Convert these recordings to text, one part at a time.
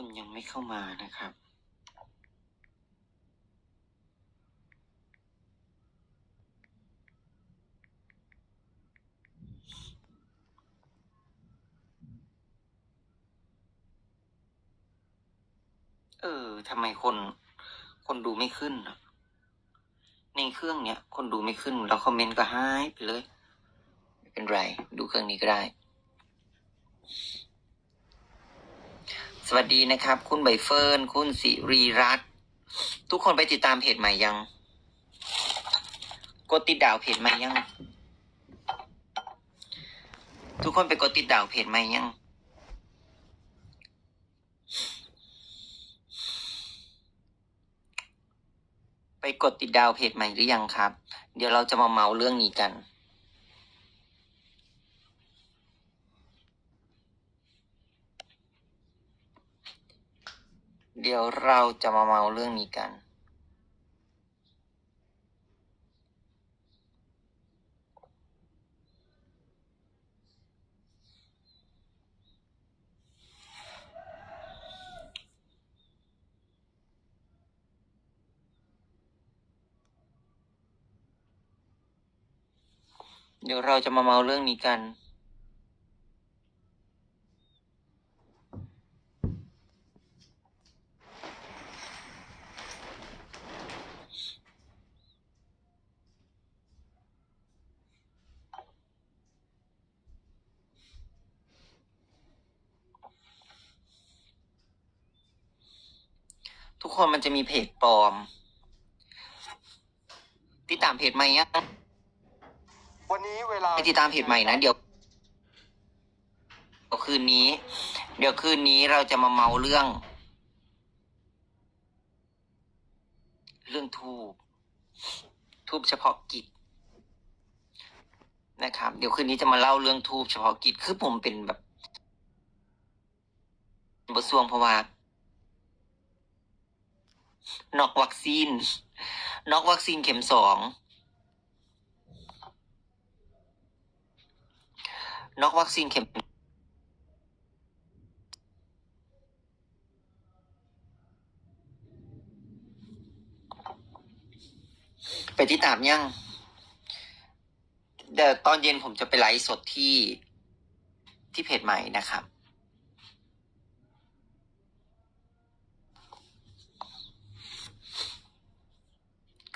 คนยังไม่เข้ามานะครับ เออทำไมคน คนดูไม่ขึ้นในเครื่องเนี้ย คนดูไม่ขึ้น แล้วคอมเมนต์ก็หายไปเลย ไม่เป็นไร ดูเครื่องนี้ก็ได้ สวัสดีนะครับ คุณใบเฟิร์น คุณสิรีรัตน์ทุกคนไปติดตามเพจใหม่ยัง กดติดดาวเพจใหม่ยัง ทุกคนไปกดติดดาวเพจใหม่ยัง ไปกดติดดาวเพจใหม่หรือยังครับ เดี๋ยวเราจะมาเมาเรื่องนี้กัน เดี๋ยวเราจะมาเมาเรื่องนี้กัน เดี๋ยวเราจะมาเมาเรื่องนี้กัน ทุกคนมันจะมีเพจปลอม ติดตามเพจใหม่ยังวันนี้เวลาไปติดตามเพจใหม่นะ เดี๋ยวเดี๋ยวคืนนี้ เดี๋ยวคืนนี้เราจะมาเมาเรื่อง เรื่องทูบทูบเฉพาะกิจนะครับ เดี๋ยวคืนนี้จะมาเล่าเรื่องทูบเฉพาะกิจคือผมเป็นแบบบทสวงเพราะว่า นอกวัคซีน นอกวัคซีนเข็มสองนอกวัคซีนเข็มไปที่ตามยังเดี๋ยวตอนเย็นผมจะไปไลฟ์สดที่ที่เพจใหม่นะครับ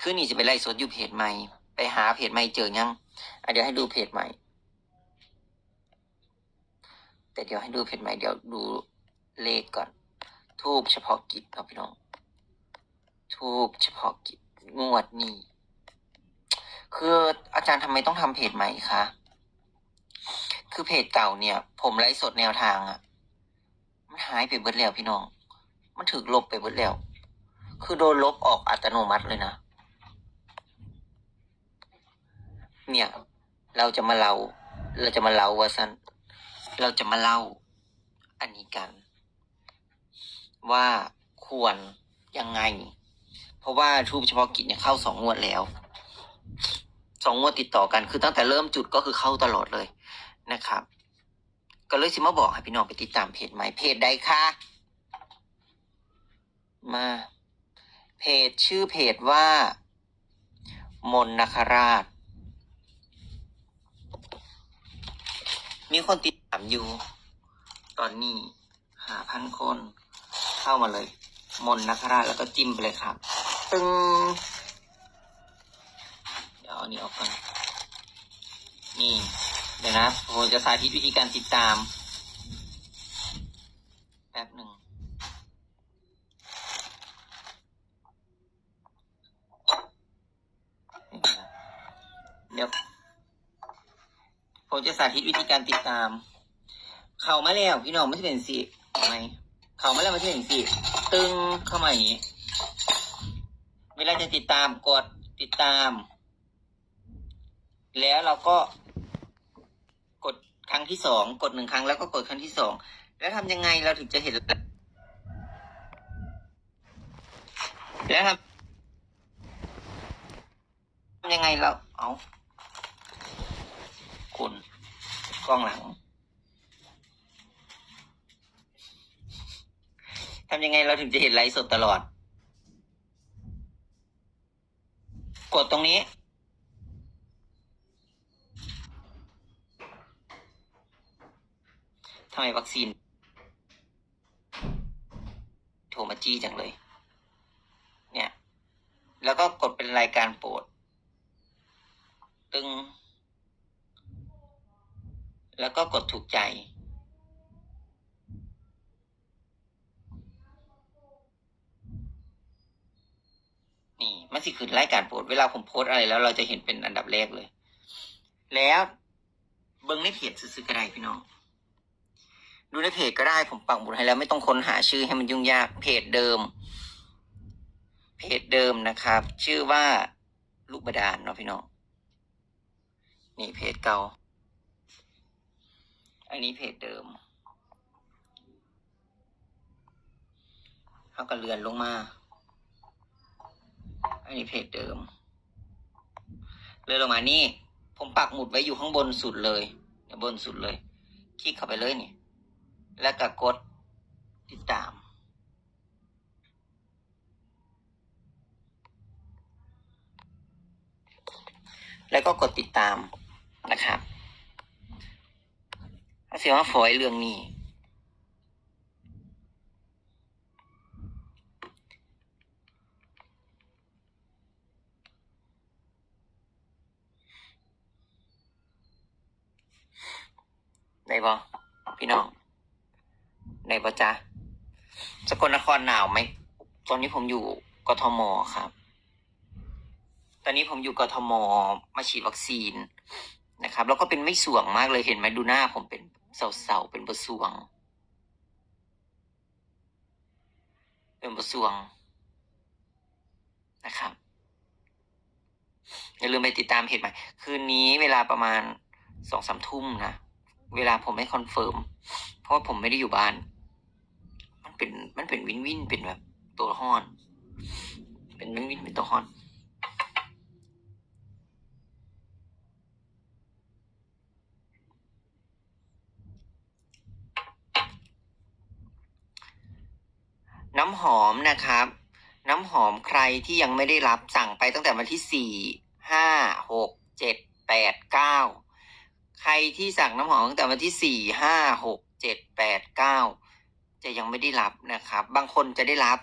คืนนี้จะไปไล่สดอยู่เพจใหม่ ไปหาเพจใหม่เจอยังอะเดี๋ยวให้ดูเพจใหม่ แต่เดี๋ยวให้ดูเพจใหม่เดี๋ยวดูเลขก่อน ทูบเฉพาะกิจครับพี่น้อง ทูบเฉพาะกิจงวดนี้ คืออาจารย์ทำไมต้องทำเพจใหม่คะ คือเพจเก่าเนี่ย ผมไลฟ์สดแนวทางอะมันหายไปเบิดแล้วพี่น้อง มันถูกลบไปเบิดแล้ว คือโดนลบออกอัตโนมัติเลยนะ เนี่ย เราจะมาเล่า เราจะมาเล่าว่าสันเราจะมาเล่า อันนี้กัน ว่าควรยังไง เพราะว่าทูบเฉพาะกิจเนี่ยเข้าสองงวดแล้วสองงวดติดต่อกันคือตั้งแต่เริ่มจุดก็คือเข้าตลอดเลยนะครับ ก็เลยสิมาบอกให้พี่น้องไปติดตามเพจใหม่เพจใดคะมา เพจชื่อเพจว่ามนนคราช มีคนติดตามอยู่ ตอนนี้หาพันคน เข้ามาเลย มนนคราชแล้วก็จิ้มไปเลยครับตึงเดี๋ยวอันนี้ออกก่อน นี่ เดี๋ยวนะผมจะสาธิตวิธีการติดตามแป๊บหนึ่ง เดี๋ยว ผมจะสาธิตวิธีการติดตาม เข้ามาแล้วพี่น้องไม่ใช่เป็นสิทำไมเข้ามาแล้วไม่ใช่เป็นสิตึงเข้ามาอย่างนี้ เวลาจะติดตามกดติดตาม แล้วเราก็ กดครั้งที่สองกดหนึ่งครั้งแล้วก็กดครั้งที่สองแล้วทำยังไงเราถึงจะเห็น แล้วทำทำยังไงเราเอาุณกล้องหลังทำยังไงเราถึงจะเห็นไลฟ์สดตลอด กดตรงนี้ ทำไมวัคซีน โทรมาจี้จังเลย เนี่ย แล้วก็กดเป็นรายการโปรดตึง แล้วก็กดถูกใจ นี่มันสิขึ้นรายการโปรดเวลาผมโพสอะไรแล้วเราจะเห็นเป็นอันดับแรกเลย แล้วเบิ้งในเพจซื้อก็ได้พี่น้อง ดูในเพจก็ได้ผมปักหมุดให้แล้วไม่ต้องค้นหาชื่อให้มันยุ่งยากเพจเดิม เพจเดิมนะครับ ชื่อว่าลูกบดาลเนาะพี่น้อง นี่เพจเก่า อันนี้เพจเดิมเขาก็เลื่อนลงมา อันนี้เพจเดิม เลื่อนลงมานี่ ผมปักหมุดไว้อยู่ข้างบนสุดเลยเนี่ยบนสุดเลย คลิกเข้าไปเลยนี่ แล้วก็กดติดตาม แล้วก็กดติดตามนะครับ เสียว่าฝอยเรื่องนี้ ได้บ่พี่น้อง ได้บ่จ๊ะสกลนครหนาวไหม ตอนนี้ผมอยู่กทมครับ ตอนนี้ผมอยู่กทมมาฉีดวัคซีนนะครับ แล้วก็เป็นไม่สวงมากเลยเห็นไหมดูหน้าผมเป็น เสาๆเป็นบะสวง เป็นบะสวงนะครับอย่าลืมไปติดตามเพจใหม่ คืนนี้เวลาประมาณสองสามทุ่มนะ เวลาผมไม่คอนเฟิร์ม เพราะผมไม่ได้อยู่บ้าน มันเป็นมันเป็นวินวินเป็นแบบตัวห้อน เป็นวินวินเป็นตัวห้อน น้ำ หอมนะครับ น้ำหอมใครที่ยังไม่ได้รับสั่งไปตั้งแต่วันที่สี่ห้าหกเจ็ดแปดเก้าใครที่สั่งน้ำหอมตั้งแต่วันที่สี่ห้าหกเจ็ดแปดเก้าจะยังไม่ได้รับนะครับ บางคนจะได้รับ